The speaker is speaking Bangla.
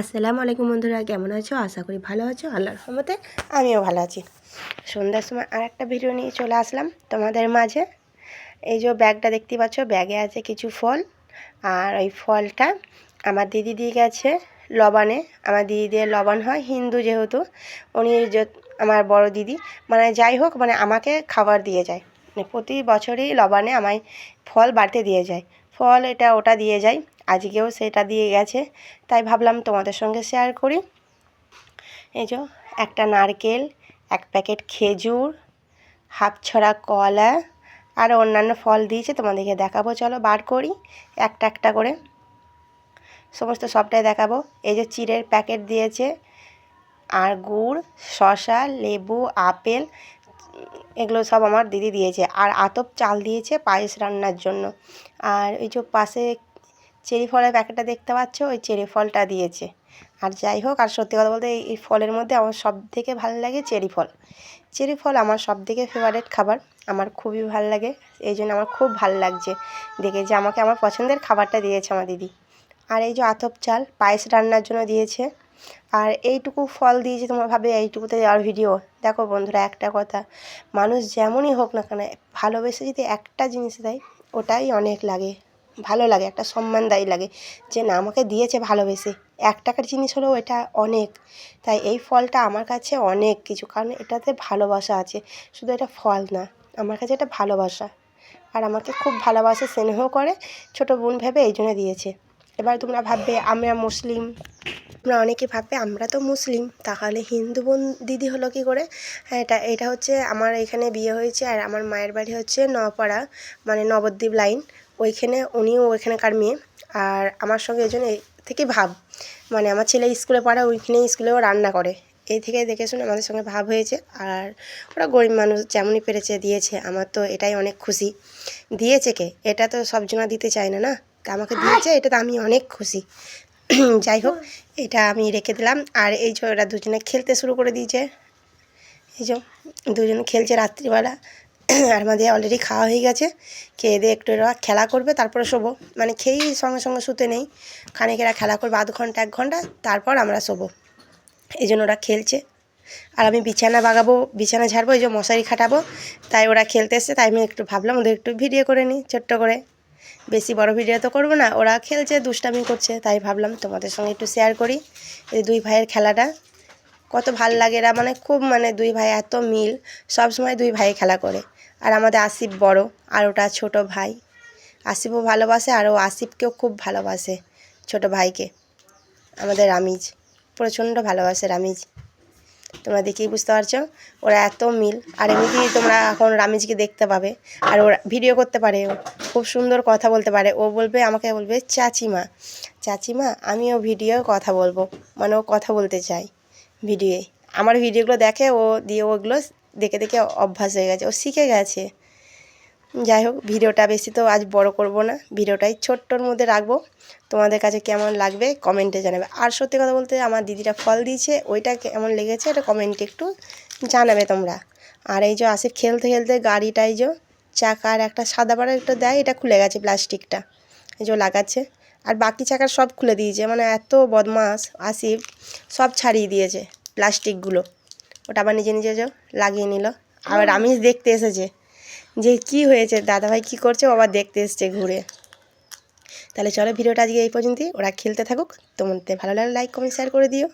আসসালামু আলাইকুম বন্ধুরা, কেমন আছো? আশা করি ভালো আছো। আল্লাহর রহমতে আমিও ভালো আছি। সন্ধ্যার সময় আর একটা ভিডিও নিয়ে চলে আসলাম তোমাদের মাঝে। এই যে ব্যাগটা দেখতে পাচ্ছ, ব্যাগে আছে কিছু ফল। আর ওই ফলটা আমার দিদি দিয়ে গেছে লবানে আমার দিদি দিয়ে লবান হয়, হিন্দু যেহেতু। উনি আমার বড় দিদি মানে যাই হোক মানে আমাকে খাবার দিয়ে যায়। মানে প্রতি বছরই লবানে আমায় ফল বাড়তে দিয়ে যায়। ফল এটা ওটা দিয়ে যায়। আজকেও সেটা দিয়ে গেছে। তাই ভাবলাম তোমাদের সঙ্গে শেয়ার করি। এই যে একটা নারকেল, এক প্যাকেট খেজুর, হাফ ছড়া কলা আর অন্যান্য ফল দিয়েছে, তোমাদেরকে দেখাবো। চলো বার করি, একটা একটা করে। সমস্ত সবটাই দেখাবো। এই যে চিড়ের প্যাকেট দিয়েছে, আর গুড় শশা লেবু, আপেল, এগুলো সব আমার দিদি দিয়েছে। আর আতপ চাল দিয়েছে পায়েস রান্নার জন্য। আর ওই যে পাশে চেরি ফলের প্যাকেটটা দেখতে পাচ্ছ? ওই চেরি ফলটা দিয়েছে। আর যাই হোক, আর সত্যি কথা বলতে এই ফলের মধ্যে আমার সব থেকে ভালো লাগে চেরি ফল। চেরি ফল আমার সব থেকে ফেভারেট খাবার। আমার খুবই ভালো লাগে। এই জন্য আমার খুব ভালো লাগছে দেখে যে আমাকে আমার পছন্দের খাবারটা দিয়েছে আমার দিদি। আর এই যে আতপ চাল পায়েস রান্নার জন্য দিয়েছে। আর এইটুকু ফল দিয়েছে তোমরা ভাবে এইটুকুতে আর ভিডিও দেখো বন্ধুরা, একটা কথা, মানুষ যেমনই হোক না কেন, ভালোবেসে যদি একটা জিনিস দেয়, ওটাই অনেক লাগে। ভালো লাগে, একটা সম্মানদায়ী লাগে। যে না, আমাকে দিয়েছে ভালোবেসে। এক টাকার জিনিস হলেও এটা অনেক। তাই এই ফলটা আমার কাছে অনেক কিছু, কারণ এটাতে ভালোবাসা আছে। শুধু এটা ফল না, আমার কাছে এটা ভালোবাসা। আর আমাকে খুব ভালোবাসে, স্নেহ করে। ছোটো বোন ভেবে এই জন্য দিয়েছে। এবার তোমরা ভাববে, আমরা মুসলিম। তোমরা অনেকে ভাববে আমরা তো মুসলিম, তাহলে হিন্দু বোন, দিদি হলো কি করে? হ্যাঁ এটা এটা হচ্ছে আমার এখানে বিয়ে হয়েছে আর আমার মায়ের বাড়ি হচ্ছে নপাড়া মানে নবদ্বীপ লাইন। ওইখানে উনিও ওইখানকার মেয়ে আর আমার সঙ্গে এই জন্য থেকে ভাব। মানে আমার ছেলে স্কুলে পড়া, ওইখানে স্কুলেও রান্না করে। এই থেকে দেখে শুনে আমাদের সঙ্গে ভাব হয়েছে আর ওরা গরিব মানুষ, যেমনই পেরেছে দিয়েছে, আমার তো এটাই অনেক খুশি। দিয়েছে কে? এটা তো সব জনা দিতে চায় না না? তা আমাকে দিয়েছে এটাতে আমি অনেক খুশি। যাই হোক, এটা আমি রেখে দিলাম। আর এই যে ওরা দুজনে খেলতে শুরু করে দিয়েছে। এই যে দুজনে খেলছে রাত্রিবেলা। আর আমাদের অলরেডি খাওয়া হয়ে গেছে। খেয়ে দিয়ে একটু এরা খেলা করবে, তারপরে শোবো। মানে খেয়েই সঙ্গে সঙ্গে শুতে নেই। খানিকেরা খেলা করবে, আধ ঘণ্টা, এক ঘণ্টা, তারপর আমরা শোবো। এই জন্য ওরা খেলছে। আর আমি বিছানা বাগাবো, বিছানা ঝাড়বো, এই যে মশারি খাটাবো। তাই ওরা খেলতে এসছে, তাই আমি একটু ভাবলাম ওদের একটু ভিডিও করে নিই, ছোট্ট করে। বেশি বড় ভিডিও তো করব না, ওরা খেলছে, দুষ্টামি করছে, তাই ভাবলাম তোমাদের সঙ্গে একটু শেয়ার করি। এই দুই ভাইয়ের খেলাটা, কত ভালো লাগে এরা মানে খুব মানে দুই ভাই এত মিল, সব সময় দুই ভাই খেলা করে। আর আমাদের আসিফ বড়, আর ওটা ছোট ভাই। আসিফও ভালোবাসে, আর ও আসিফকেও খুব ভালোবাসে ছোট ভাইকে। আমাদের রামিজ, প্রচণ্ড ভালোবাসে রামিজ। তোমরা দেখেই বুঝতে পারছ। ওরা এত মিল, আর এমনিতেই তোমরা এখন রামিজকে দেখতে পাবে। আর ওরা ভিডিও করতে পারে, ও খুব সুন্দর কথা বলতে পারে। ও বলবে, আমাকে বলবে, চাচিমা চাচিমা, আমিও ভিডিও কথা বলব। মানে ও কথা বলতে চাই ভিডিওয়ে আমার ভিডিওগুলো দেখে ও দিয়ে ওগুলো দেখে দেখে অভ্যাস হয়ে গেছে। ও শিখে গেছে। যাই হোক, ভিডিওটা বেশি তো আজ বড় করব না। ভিডিওটাই ছোট্টর মধ্যে রাখব। তোমাদের কাছে কেমন লাগবে কমেন্টে জানাবে। আর সত্যি কথা বলতে আমার দিদিটা ফল দিয়েছে, ওইটা কেমন লেগেছে এটা কমেন্টে একটু জানাবে তোমরা। আর এই যে আসে খেলতে খেলতে গাড়িটাই যে চাকার একটা সাদা পাড়া একটা দেয়, এটা খুলে গেছে প্লাস্টিকটা। এই যে লাগাচ্ছে। আর বাকি চাকার সব খুলে দিয়েছে মানে এত বদমাস আসিফ, সব ছাড়িয়ে দিয়েছে প্লাস্টিকগুলো। ওটা আবার নিজে নিজে যে লাগিয়ে নিল। আবার আমি দেখতে এসেছে। যে কি হয়েছে, দাদাভাই কি করছে বাবা দেখতে এসছে ঘুরে। তাহলে চলো ভিডিওটা আজকে এই পর্যন্তই। ওরা খেলতে থাকুক। তোমাদের ভালো লাগলে লাইক কমেন্ট শেয়ার করে দিও।